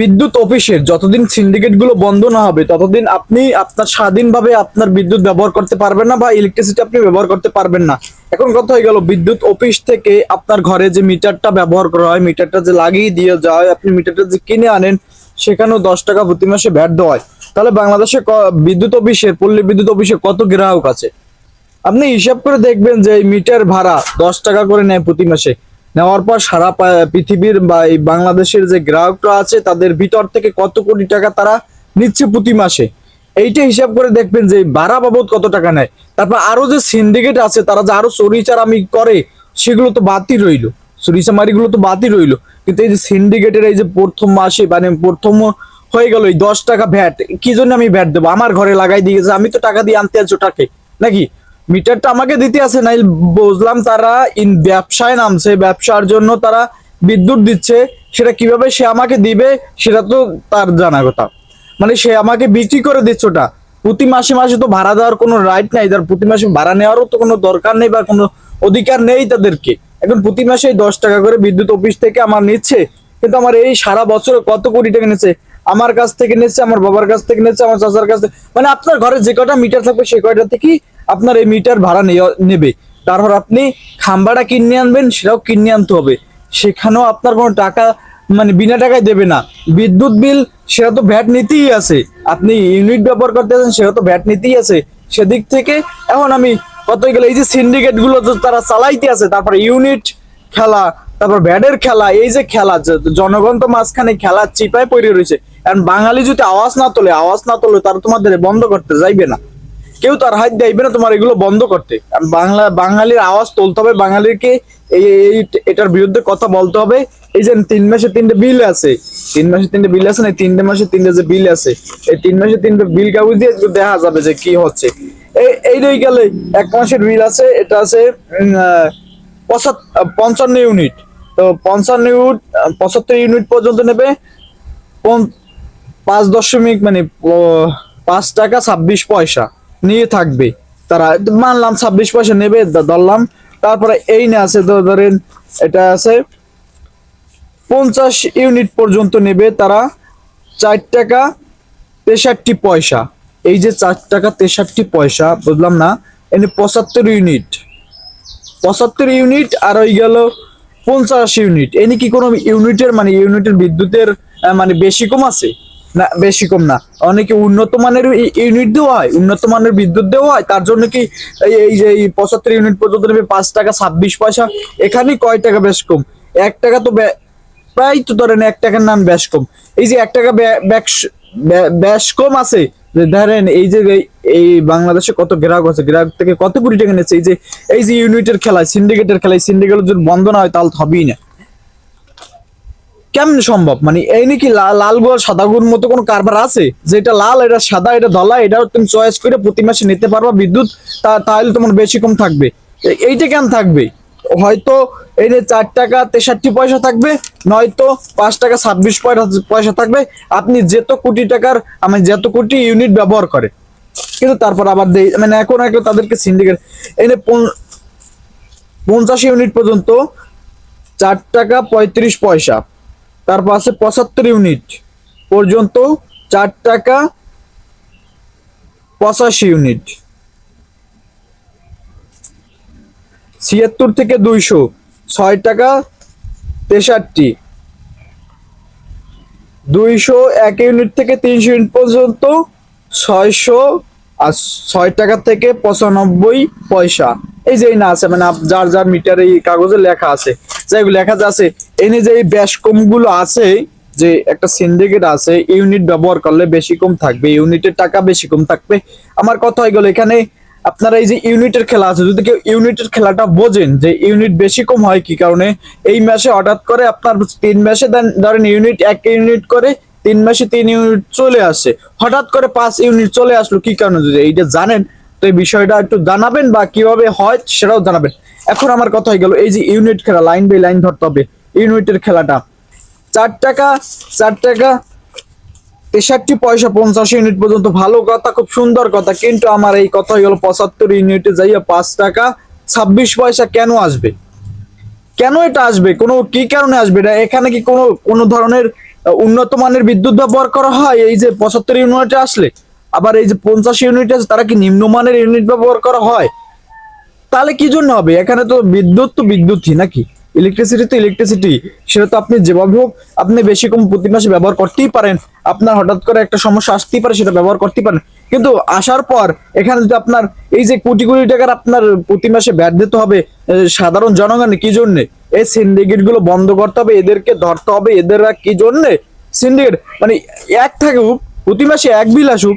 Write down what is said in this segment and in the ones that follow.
বিদ্যুৎ অফিসের যতদিন সিন্ডিকেটগুলো বন্ধ না হবে, ততদিন আপনি আপনার স্বাধীনভাবে আপনার বিদ্যুৎ ব্যবহার করতে পারবেন না বা ইলেকট্রিসিটি আপনি ব্যবহার করতে পারবেন না। এখন কথা হয়ে গেল, বিদ্যুৎ অফিস থেকে আপনার ঘরে যে মিটারটা ব্যবহার করা হয়, মিটারটা যে লাগিয়ে দিয়ে যায়, আপনি মিটারটা যে কিনে আনেন, সেখানেও দশ টাকা প্রতি মাসে ভ্যাট দেওয়া হয়। তাহলে বাংলাদেশে বিদ্যুৎ অফিসের, পল্লী বিদ্যুৎ অফিসে কত গ্রাহক আছে? আপনি হিসাব করে দেখবেন যে মিটার ভাড়া দশ টাকা করে নেয় প্রতি মাসে। নেওয়ার পর সারা পৃথিবীর বা এই বাংলাদেশের যে গ্রাহকরা আছে, তাদের ভিতর থেকে কত কোটি টাকা তারা নিচ্ছে প্রতি মাসে? এইটা হিসাব করে দেখবেন যে ভাড়া বাবদ কত টাকা নেয়। তারপর আরও যে সিন্ডিকেট আছে, তারা যে আরও আমি করে, সেগুলো তো বাতিল রইল। চুরিচামারিগুলো তো বাতিল রইল। কিন্তু এই যে সিন্ডিকেটের এই যে প্রথম মাসে মানে প্রথম হয়ে গেল এই দশ টাকা ভ্যাট, কি জন্য আমি ভ্যাট দেবো? আমার ঘরে লাগাই দিয়েছে আমি তো টাকা দিয়ে আনতে আছি ওটাকে, নাকি? মিটারটা আমাকে দিতে আছে নাই বুঝলাম তারা ইন ব্যবসায় নামছে, ব্যবসার জন্য তারা বিদ্যুৎ দিচ্ছে, সেটা কীভাবে সে আমাকে দিবে সেটা তো তার জানা কথা। মানে সে আমাকে বিক্রি করে দিচ্ছে ওটা। প্রতি মাসে মাসে তো ভাড়া দেওয়ার কোনো রাইট নাই, তার প্রতি মাসে ভাড়া নেওয়ারও তো কোনো দরকার নেই বা কোনো অধিকার নেই তাদেরকে। এখন প্রতি মাসে দশ টাকা করে বিদ্যুৎ অফিস থেকে আমার নিচ্ছে, কিন্তু আমার এই সারা বছরে কত কোটি টাকা নিচ্ছে? আমার কাছ থেকে নিচ্ছে, আমার বাবার কাছ থেকে নিচ্ছে, আমার চাচার কাছ থেকে মানে আপনার ঘরে যে কটা মিটার থাকবে সে কয়টা থেকেই আপনার এই মিটার ভাড়া নেবে। তারপর আপনি খাম্বাটা কিনে আনবেন, সেটাও কিনে আনতে হবে। সেখানেও আপনার কোনো টাকা মানে বিনা টাকায় দেবে না। বিদ্যুৎ বিল, সেটা তো ভ্যাট নিতেই আছে। আপনি ইউনিট ব্যবহার করতেছেন সেটা তো ভ্যাট নিতেই আছে। সেদিক থেকে এখন আমি কত গেলে, এই যে সিন্ডিকেটগুলো তারা চালাইতে আছে, তারপর ইউনিট খেলা, তারপর ব্যাডের খেলা, এই যে খেলা জনগণ তো মাঝখানে খেলা চিপায় পড়ে রয়েছে। কারণ বাঙালি যদি আওয়াজ না তোলে, আওয়াজ না তোলে, তারা তোমাদের বন্ধ করতে যাইবে না। কেউ তার হাত দেবে না তোমার, এগুলো বন্ধ করতে। বাংলা, বাঙালির আওয়াজ তুলতে হবে, বাঙালিকে এই এটার বিরুদ্ধে কথা বলতে হবে। এই যে তিন মাসে তিনটে বিল আছে, তিন মাসে তিনটে বিল আছে না তিনটে মাসে তিনটে যে বিল আছে, এই তিন মাসে তিনটে বিল কাগজ দিয়ে দেখা যাবে যে কি হচ্ছে। এই এই রয়ে গেলে এক মাসের বিল আছে, এটা আছে পঞ্চান্ন ইউনিট। তো পঞ্চান্ন ইউনিট, পঁচাত্তর ইউনিট পর্যন্ত নেবে। পাঁচ দশমিক মানে পাঁচ টাকা ছাব্বিশ পয়সা। নিয়ে থাকবে। তারা মানলাম ছাব্বিশ পয়সা নেবে ধরলাম। তারপরে এই না আছে ধরেন এটা আছে, পঞ্চাশ ইউনিট পর্যন্ত নেবে তারা চার টাকা তেষট্টি পয়সা। এই যে চার টাকা তেষট্টি পয়সা, বুঝলাম না? এনে পঁচাত্তর ইউনিট। পঁচাত্তর ইউনিট আর ওই গেল পঞ্চাশ ইউনিট। এনে কি কোনো ইউনিটের মানে ইউনিটের বিদ্যুতের মানে বেশি কম আছে? না, বেশি কম না। অনেকে উন্নত মানের ইউনিট দেওয়া হয়, উন্নত মানের বিদ্যুৎ দেওয়া হয়, তার জন্য কি এই যে পঁচাত্তর ইউনিট পর্যন্ত নেবে পাঁচ টাকা ছাব্বিশ পয়সা এখানে কয় টাকা বেশ কম? এক টাকা তো প্রায় তো ধরেন এক টাকার নাম বেশ কম। এই যে এক টাকা বে- বেশ- কম আছে ধরেন এই যে এই- এই বাংলাদেশে কত গ্রাহক আছে, গ্রাহক থেকে কত কোটি টাকা নিচ্ছে? এই যে এই যে ইউনিটের খেলায় সিন্ডিকেটের খেলায় সিন্ডিকেট যদি বন্ধ না হয়, তাহলে হবেই না। কেমন সম্ভব? মানে এই নাকি লাল গুড় সাদা গুড় মতো কোনো কারবার আছে? যে এটা লাল, এটা সাদা, এটা ধলা, এটা তুমি চয়েস করে প্রতি মাসে নিতে পারবা বিদ্যুৎ তাহলে তোমার বেশি কম থাকবে। এইটা কেন থাকবে? হয়তো এই যে চার টাকা তেষট্টি পয়সা থাকবে, নয়তো পাঁচ টাকা ছাব্বিশ পয়সা- থাকবে। আপনি যেত কোটি টাকার, আমি যেত কোটি ইউনিট ব্যবহার করে। কিন্তু তারপর আবার দেই মানে এখন একটা তাদেরকে সিন্ডিকেট এনে পন- পঞ্চাশ ইউনিট পর্যন্ত চার টাকা পঁয়ত্রিশ পয়সা। তারপর আছে পঁচাত্তর ইউনিট পর্যন্ত চার টাকা পঁচাশি ইউনিট। ছিয়াত্তর থেকে দুইশো, ছয় টাকা তেষট্টি। দুইশো এক ইউনিট থেকে তিনশো ইউনিট পর্যন্ত ছয়শো আর ছয় টাকা থেকে পঁচানব্বই পয়সা। এই যে না আছে মানে যার যার মিটার এই কাগজে লেখা আছে। যেগুলো লেখা আছে এনে যে এই ব্যাস কমগুলো আছে, যে একটা সিন্ডিকেট আছে ইউনিট ব্যবহার করলে বেশি কম থাকবে ইউনিটের টাকা বেশি কম থাকবে। আমার কথা হয়ে গেল এখানে, আপনারা এই যে ইউনিটের খেলা আছে, যদি কেউ ইউনিটের খেলাটা বোঝেন যে ইউনিট বেশি কম হয় কি কারণে, এই মাসে হঠাৎ করে আপনার তিন মাসে দেন, ধরেন ইউনিট এক ইউনিট করে, তিন মাসে তিন ইউনিট চলে আসে। হঠাৎ করে পাঁচ ইউনিট চলে আসলো কি কারণে? যদি এইটা জানেন, তো এই বিষয়টা একটু জানাবেন বা কীভাবে হয় সেটাও জানাবেন। এখন আমার কথা হয়ে গেল, এই যে ইউনিট খেলা লাইন বাই লাইন ধরতে হবে ইউনিটের খেলাটা। চার টাকা চার টাকা, তেষট্টি পয়সা পঞ্চাশ ইউনিট পর্যন্ত, ভালো কথা, খুব সুন্দর কথা, কিন্তু আমার এই কথা হয়ে গেল, পঁচাত্তর ইউনিটে যাইয়া পাঁচ টাকা, ছাব্বিশ পয়সা কেন আসবে? কেন এটা আসবে? কোনো কি কারণে আসবে? এটা এখানে কি কোনো কোনো ধরনের উন্নত মানের বিদ্যুৎ ব্যবহার করা হয়? এই যে পঁচাত্তর ইউনিটে আসলে, আবার এই যে পঞ্চাশ ইউনিট আছে, তারা কি নিম্নমানের ইউনিট ব্যবহার করা হয়? তাহলে কি জন্য হবে? এখানে তো বিদ্যুৎ তো বিদ্যুৎই নাকি? ইলেকট্রিসিটি তো ইলেকট্রিসিটি সেটা তো আপনি যেভাবে হোক, আপনি বেশি কম প্রতি মাসে ব্যবহার করতেই পারেন। আপনার হঠাৎ করে একটা সমস্যা আসতেই পারে, সেটা ব্যবহার করতেই পারেন। কিন্তু আসার পর, এখানে যদি আপনার এই যে কোটি কোটি টাকার আপনার প্রতি মাসে ব্যাট দিতে হবে সাধারণ জনগণে কি জন্যে? এই সিন্ডিকেটগুলো বন্ধ করতে হবে, এদেরকে ধরতে হবে এদের কি জন্যে? সিন্ডিকেট মানে এক থাকুক, প্রতি মাসে এক বিল আসুক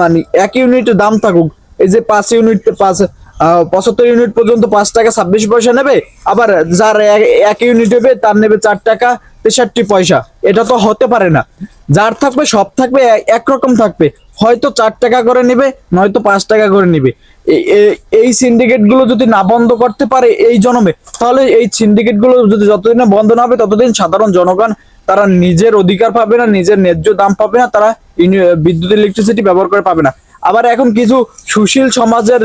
মানে এক ইউনিটের দাম থাকুক, এই যে পাঁচ ইউনিট পাঁচ পঁচাত্তর ইউনিট পর্যন্ত পাঁচ টাকা ছাব্বিশ পয়সা নেবে। আবার যার এক- ইউনিট নেবে, তার নেবে চার টাকা তেষট্টি পয়সা। এটা তো হতে পারে না। যার থাকবে, সব থাকবে একরকম থাকবে। হয়তো চার টাকা করে নেবে, নয়তো পাঁচ টাকা করে নেবে। এই সিন্ডিকেটগুলো যদি না বন্ধ করতে পারে এই জনমে, তাহলে এই সিন্ডিকেটগুলো যদি যতদিন বন্ধ না হবে, ততদিন সাধারণ জনগণ তারা নিজের অধিকার পাবে না, নিজের ন্যায্য দাম পাবে না, তারা বিদ্যুৎ ইলেকট্রিসিটি ব্যবহার করে পাবে না। আবার এখন কিছু সুশীল সমাজের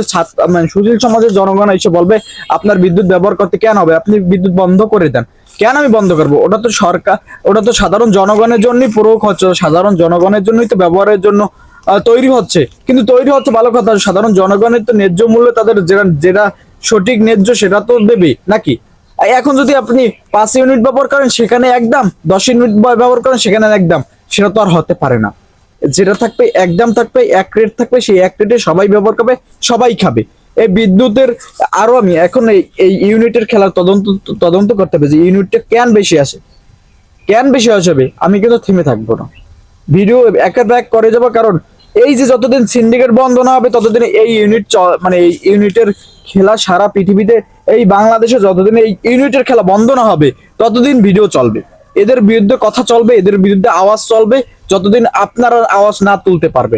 মানে সুশীল সমাজের জনগণ এসে বলবে, আপনার বিদ্যুৎ ব্যবহার করতে কেন হবে? আপনি বিদ্যুৎ বন্ধ করে দেন। কেন আমি বন্ধ করব? ওটা তো সরকার, ওটা তো সাধারণ জনগণের জন্যই পুরো হচ্ছে, সাধারণ জনগণের জন্যই তো ব্যবহারের জন্য তৈরি হচ্ছে। কিন্তু তৈরি হচ্ছে ভালো কথা, সাধারণ জনগণের তো ন্যায্য মূল্য তাদের যেটা যেটা সঠিক ন্যায্য সেটা তো দেবে নাকি? এখন যদি আপনি পাঁচ ইউনিট ব্যবহার করেন, সেখানে একদম দশ ইউনিট ব্যবহার করেন, সেখানে একদম, সেটা তো আর হতে পারে না। যেটা থাকবে একদম থাকবে, এক রেট থাকবে, সেই এক রেটে সবাই ব্যবহার করবে, সবাই খাবে। এই বিদ্যুতের, আরও আমি এখন এই ইউনিটের খেলার তদন্ত তদন্ত করতে হবে যে ইউনিটটা কেন বেশি আসে। কেন বেশি আসবে আমি কিন্তু থেমে থাকব না। ভিডিও একের ব্যাক করে যাব, কারণ এই যে যতদিন সিন্ডিকেট বন্ধ না হবে, ততদিন এই ইউনিট মানে এই ইউনিটের খেলা সারা পৃথিবীতে, এই বাংলাদেশে যতদিন এই ইউনিটের খেলা বন্ধ না হবে, ততদিন ভিডিও চলবে। এদের বিরুদ্ধে কথা চলবে, এদের বিরুদ্ধে আওয়াজ চলবে যতদিন আপনারা আওয়াজ না তুলতে পারবে